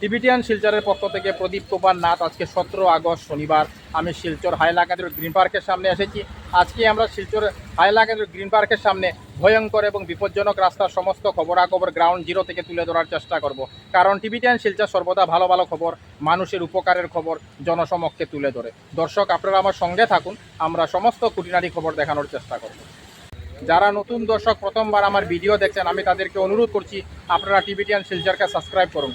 Tibetan শিলচরের পক্ষ থেকে প্রদীপ কুমার নাথ আজকে সতেরো আগস্ট শনিবার। আমি শিলচর হাইলাকান্দির গ্রিন পার্কের সামনে এসেছি। আজকে আমরা শিলচর হাইলাকান্দির গ্রিন পার্কের সামনে ভয়ঙ্কর এবং বিপজ্জনক রাস্তার সমস্ত খবরাখবর গ্রাউন্ড জিরো থেকে তুলে ধরার চেষ্টা করব। কারণ টিবিটিয়ান শিলচর সর্বদা ভালো ভালো খবর, মানুষের উপকারের খবর জনসমক্ষে তুলে ধরে। দর্শক, আপনারা আমার সঙ্গে থাকুন, আমরা সমস্ত খুঁটিনাটি খবর দেখানোর চেষ্টা করব। যারা নতুন দর্শক, প্রথমবার আমার ভিডিও দেখছেন, আমি তাদেরকে অনুরোধ করছি, আপনারা টিভিটিয়ান শিলচরকে সাবস্ক্রাইব করুন।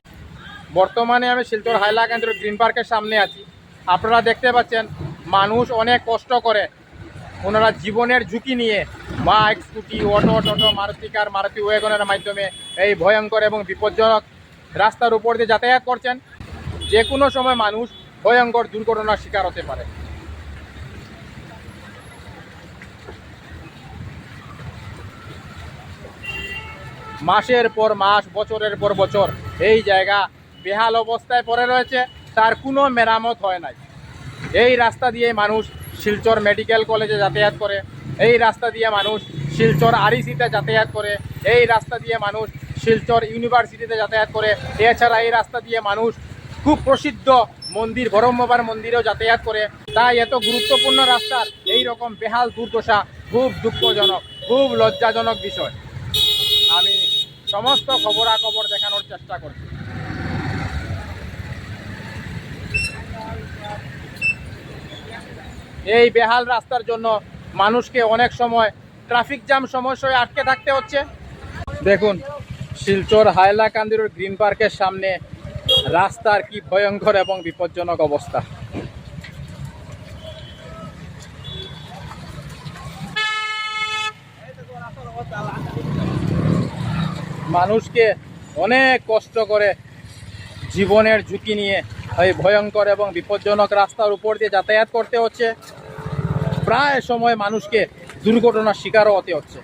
বর্তমানে আমি শিলচর হাইলাকান্দির গ্রিন পার্কের সামনে আছি। আপনারা দেখতে পাচ্ছেন, মানুষ অনেক কষ্ট করে ওনারা জীবনের ঝুঁকি নিয়ে bike, scooty, auto, toto, Maruti car, Maruti ওয়েগনের মাধ্যমে এই ভয়ঙ্কর এবং বিপজ্জনক রাস্তার উপর দিয়ে যাতায়াত করছেন। যে কোনো সময় মানুষ ভয়ঙ্কর দুর্ঘটনার শিকার হতে পারে। মাসের পর মাস, বছরের পর বছর এই জায়গা বেহাল অবস্থায় পড়ে রয়েছে, তার কোনো মেরামত হয় নাই। এই রাস্তা দিয়ে মানুষ শিলচর মেডিকেল কলেজে যাতায়াত করে, এই রাস্তা দিয়ে মানুষ শিলচর আরিসিতে যাতায়াত করে, এই রাস্তা দিয়ে মানুষ শিলচর ইউনিভার্সিটিতে যাতায়াত করে, এছাড়া এই রাস্তা দিয়ে মানুষ খুব প্রসিদ্ধ মন্দির ব্রহ্মবার মন্দিরেও যাতায়াত করে। তাই এত গুরুত্বপূর্ণ রাস্তার এই রকম বেহাল দুর্দশা খুব দুঃখজনক, খুব লজ্জাজনক বিষয়। আমি সমস্ত খবরাখবর দেখানোর চেষ্টা করছি। এই বেহাল রাস্তার জন্য মানুষকে অনেক সময় ট্রাফিক জ্যাম সমস্যায় আটকে থাকতে হচ্ছে। দেখুন, শিলচর হাইলাকান্দির গ্রিন পার্কের সামনে রাস্তার কি ভয়ঙ্কর এবং বিপজ্জনক অবস্থা। মানুষকে অনেক কষ্ট করে জীবনের ঝুঁকি নিয়ে এই ভয়ঙ্কর এবং বিপজ্জনক রাস্তার উপর দিয়ে যাতায়াত করতে হচ্ছে। প্রায় সময় মানুষকে দুর্ঘটনার শিকারও হতে হচ্ছে।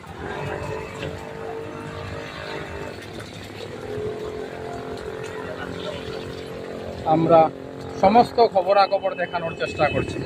আমরা সমস্ত খবরাখবর দেখানোর চেষ্টা করছি।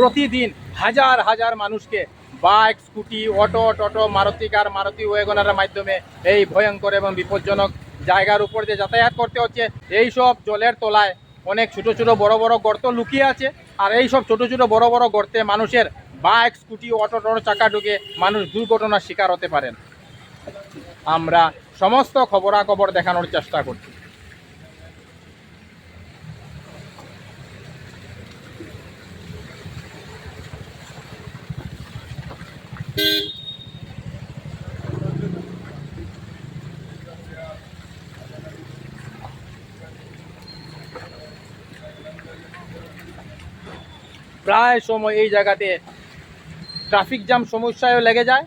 প্রতিদিন হাজার হাজার মানুষকে bike, scooty, auto, toto, Maruti car, Maruti ওয়েগনারের মাধ্যমে এই ভয়ঙ্কর এবং বিপজ্জনক জায়গার উপর দিয়ে যাতায়াত করতে হচ্ছে। এই সব জলের তলায় অনেক ছোট ছোট বড় বড় গর্ত লুকিয়ে আছে আর এই সব ছোট ছোট বড় বড় গর্তে মানুষের বাইক, স্কুটি, অটো, টোটো চাকা ঢুকে মানুষ দুর্ঘটনার শিকার হতে পারেন। আমরা সমস্ত খবরাখবর দেখানোর চেষ্টা করছি। প্রায় সময় এই জায়গাতে ট্রাফিক জ্যাম সমস্যায়ও লেগে যায়।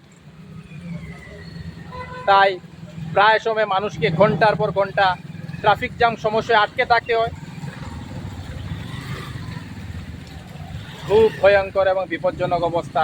তাই প্রায় সময় মানুষকে ঘণ্টার পর ঘণ্টা ট্রাফিক জ্যাম সমস্যায় আটকে থাকতে হয়। খুব ভয়ঙ্কর এবং বিপজ্জনক অবস্থা।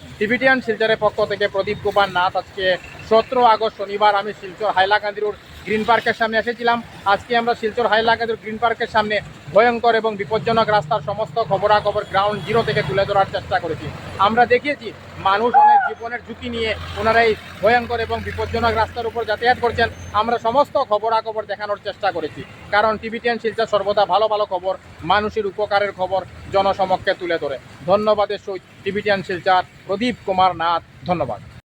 টিভিটিয়ান শিলচরের পক্ষ থেকে প্রদীপ কুমার নাথ আজকে সতেরো আগস্ট শনিবার আমি শিলচর হাইলাকান্দি রোড গ্রিন পার্কের সামনে এসেছিলাম। আজকে আমরা শিলচর হাইলাকান্দি গ্রিন পার্কের সামনে ভয়ঙ্কর এবং বিপজ্জনক রাস্তার সমস্ত খবরাখবর গ্রাউন্ড জিরো থেকে তুলে ধরার চেষ্টা করেছি। আমরা দেখিয়েছি, মানুষ অনেক জীবনের ঝুঁকি নিয়ে ওনারা এই ভয়ঙ্কর এবং বিপজ্জনক রাস্তার উপর যাতায়াত করছেন। আমরা সমস্ত খবরাখবর দেখানোর চেষ্টা করেছি। কারণ টিভি টেন শিলচর সর্বদা ভালো ভালো খবর, মানুষের উপকারের খবর জনসমক্ষে তুলে ধরে। ধন্যবাদের সহিত টিভি টেন শিলচর, প্রদীপ কুমার নাথ, ধন্যবাদ।